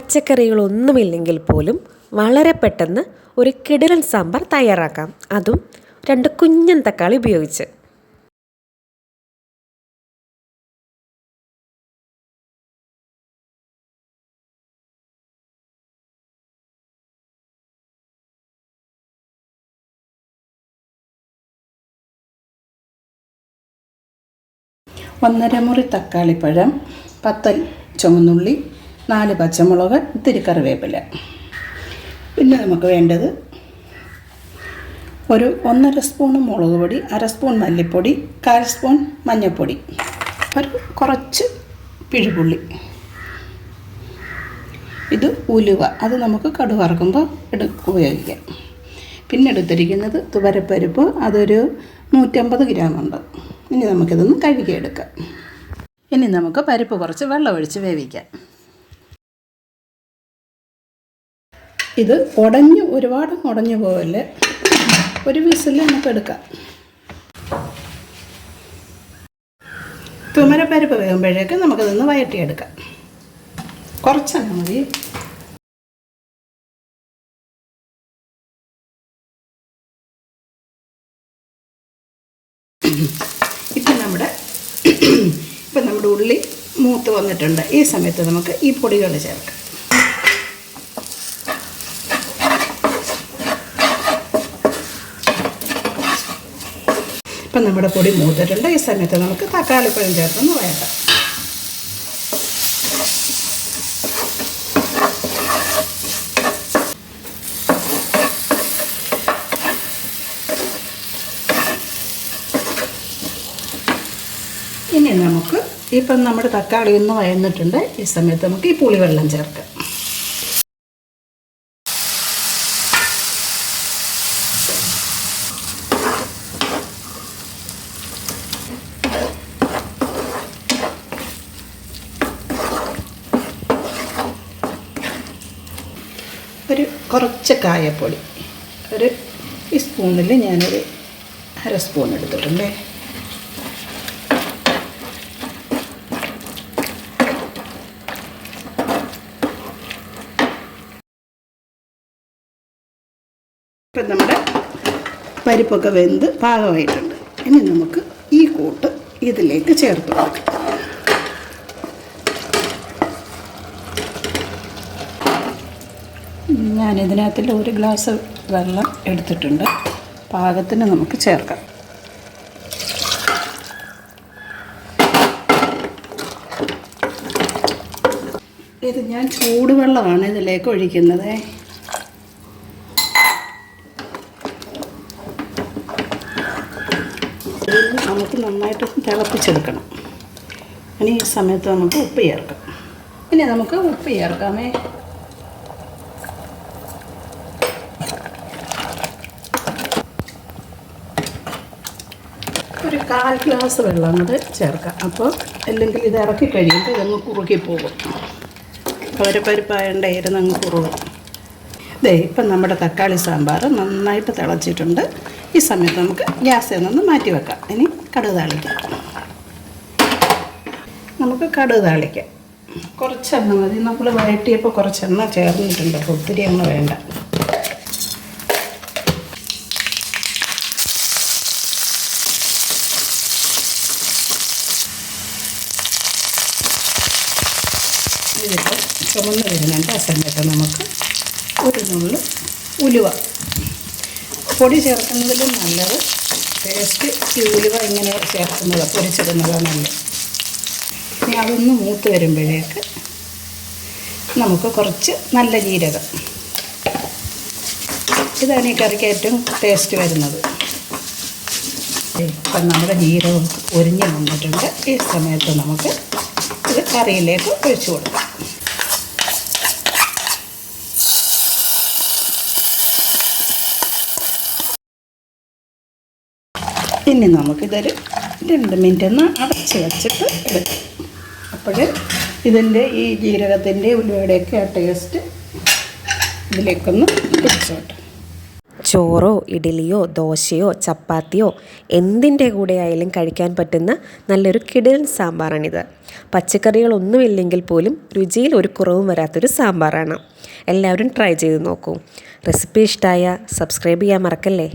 പച്ചക്കറികളൊന്നുമില്ലെങ്കിൽ പോലും വളരെ പെട്ടെന്ന് ഒരു കിടിലൻ സാമ്പാർ തയ്യാറാക്കാം. അതും രണ്ട് കുഞ്ഞൻ തക്കാളി ഉപയോഗിച്ച്. ഒന്നര മുറി തക്കാളിപ്പഴം പത്ത് ചുവന്നുള്ളി നാല് പച്ചമുളക് ഇത്തിരി കറിവേപ്പില. പിന്നെ നമുക്ക് വേണ്ടത് ഒരു ഒന്നര സ്പൂൺ മുളക് പൊടി അര സ്പൂൺ മല്ലിപ്പൊടി കാൽ സ്പൂൺ മഞ്ഞൾപ്പൊടി. ഒരു കുറച്ച് പിഴുപുള്ളി. ഇത് ഉലുവ. അത് നമുക്ക് കടുവറക്കുമ്പോൾ എടു ഉപയോഗിക്കാം. പിന്നെ എടുത്തിരിക്കുന്നത് തുവരപ്പരിപ്പ്. അതൊരു നൂറ്റമ്പത് ഗ്രാം ഉണ്ട് ഇനി നമുക്കിതൊന്ന് കഴുകിയെടുക്കാം. ഇനി നമുക്ക് പരിപ്പ് കുറച്ച് വെള്ളമൊഴിച്ച് വേവിക്കാം. ഇത് ഉടഞ്ഞ് ഒരുപാട് ഉടഞ്ഞു പോകല്ലേ ഒരു വിസിൽ നമുക്ക് എടുക്കാം. തുമരപ്പരിപ്പ് വേകുമ്പോഴേക്ക് നമുക്കിതൊന്ന് വയറ്റിയെടുക്കാം. കുറച്ചെണ്ണം മതി. ഇപ്പം നമ്മുടെ ഇപ്പം നമ്മുടെ ഉള്ളി മൂത്ത് വന്നിട്ടുണ്ട്. ഈ സമയത്ത് നമുക്ക് ഈ പൊടികൾ ചേർക്കാം. ഇപ്പം നമ്മുടെ പൊടി മൂത്തിട്ടുണ്ട്. ഈ സമയത്ത് നമുക്ക് തക്കാളിപ്പഴം ചേർത്തൊന്ന് വേണ്ട ഇനി നമുക്ക് ഇപ്പം നമ്മുടെ തക്കാളി ഒന്ന് വയന്നിട്ടുണ്ട് ഈ സമയത്ത് നമുക്ക് ഈ പുളിവെള്ളം ചേർക്കാം. ഒരു കുറച്ച് കായപ്പൊടി. ഒരു ഈ സ്പൂണിൽ ഞാനൊരു അര സ്പൂൺ എടുത്തിട്ടുണ്ടേ. ഇപ്പം നമ്മുടെ പരിപ്പൊക്കെ വെന്ത് പാകമായിട്ടുണ്ട്. ഇനി നമുക്ക് ഈ കൂട്ട് ഇതിലേക്ക് ചേർത്ത് കൊടുക്കാം. ഞാൻ ഇതിനകത്തിൽ ഒരു ഗ്ലാസ് വെള്ളം എടുത്തിട്ടുണ്ട്. പാകത്തിന് നമുക്ക് ചേർക്കാം. ഇത് ഞാൻ ചൂടുവെള്ളമാണ് ഇതിലേക്ക് ഒഴിക്കുന്നത്. നമുക്ക് നന്നായിട്ട് തിളപ്പിച്ചെടുക്കണം. ഇനി ഈ സമയത്ത് നമുക്ക് ഉപ്പ് ചേർക്കാം. ഇനി നമുക്ക് ഉപ്പ് ചേർക്കാമേ. കാൽ ഗ്ലാസ് വെള്ളം കൂടെ ചേർക്കാം. അപ്പോൾ അല്ലെങ്കിൽ ഇത് ഇറക്കി കഴിയുമ്പോൾ ഇതങ്ങ് കുറുകി പോകും. പരപ്പരിപ്പായണ്ടായിരുന്നു അങ്ങ് കുറുകും. ദേ ഇപ്പം നമ്മുടെ തക്കാളി സാമ്പാർ നന്നായിട്ട് തിളച്ചിട്ടുണ്ട്. ഈ സമയത്ത് നമുക്ക് ഗ്യാസിൽ നിന്ന് മാറ്റി വെക്കാം. ഇനി കടുക് താളിക്കാം. നമുക്ക് കടുക് താളിക്കാം. കുറച്ചെണ്ണ മതി. നമ്മൾ വഴറ്റിയപ്പോൾ കുറച്ചെണ്ണ ചേർന്നിട്ടുണ്ട്. ഒത്തിരി എണ്ണ വേണ്ട. ഇതിപ്പോൾ ചുമന്ന് വരുന്നുണ്ട് ആ സമയത്ത് നമുക്ക് ഒരു നുള്ളു ഉലുവ. പൊടി ചേർക്കുന്നതിലും നല്ലത് ടേസ്റ്റ് ഈ ഉലുവ ഇങ്ങനെ ചേർക്കുന്നത് പൊരിച്ചിടുന്നതാണ് നല്ലത്. ഇനി അതൊന്ന് മൂത്ത് വരുമ്പോഴേക്ക് നമുക്ക് കുറച്ച് നല്ല ജീരകം. ഇതാണ് ഈ കറിക്ക് ഏറ്റവും ടേസ്റ്റ് വരുന്നത്. ഇപ്പം നമ്മുടെ ജീരകം ഒരിഞ്ഞ് വന്നിട്ടുണ്ട്. ഈ സമയത്ത് നമുക്ക് ഇത് കറിയിലേക്ക് ഒഴിച്ചു കൊടുക്കാം. ഇനി നമുക്കിതൊരു രണ്ട് മിനിറ്റ് ഒന്ന് അടച്ച് വെച്ചിട്ട് എടുക്കാം. അപ്പോൾ ഇതിന്റെ ഈ ജീരകത്തിന്റെ ഉലുവയുടെയൊക്കെ ആ ടേസ്റ്റ് ഇതിലേക്കൊന്ന് പിടിച്ചോട്ടെ ചോറോ ഇഡലിയോ ദോശയോ ചപ്പാത്തിയോ എന്തിന്റെ കൂടെ ആയാലും കഴിക്കാൻ പറ്റുന്ന നല്ലൊരു കിടിലൻ സാമ്പാറാണിത്. പച്ചക്കറികളൊന്നുമില്ലെങ്കിൽ പോലും രുചിയിൽ ഒരു കുറവും വരാത്തൊരു സാമ്പാറാണ്. എല്ലാവരും ട്രൈ ചെയ്ത് നോക്കൂ. റെസിപ്പി ഇഷ്ടമായ സബ്സ്ക്രൈബ് ചെയ്യാൻ മറക്കല്ലേ?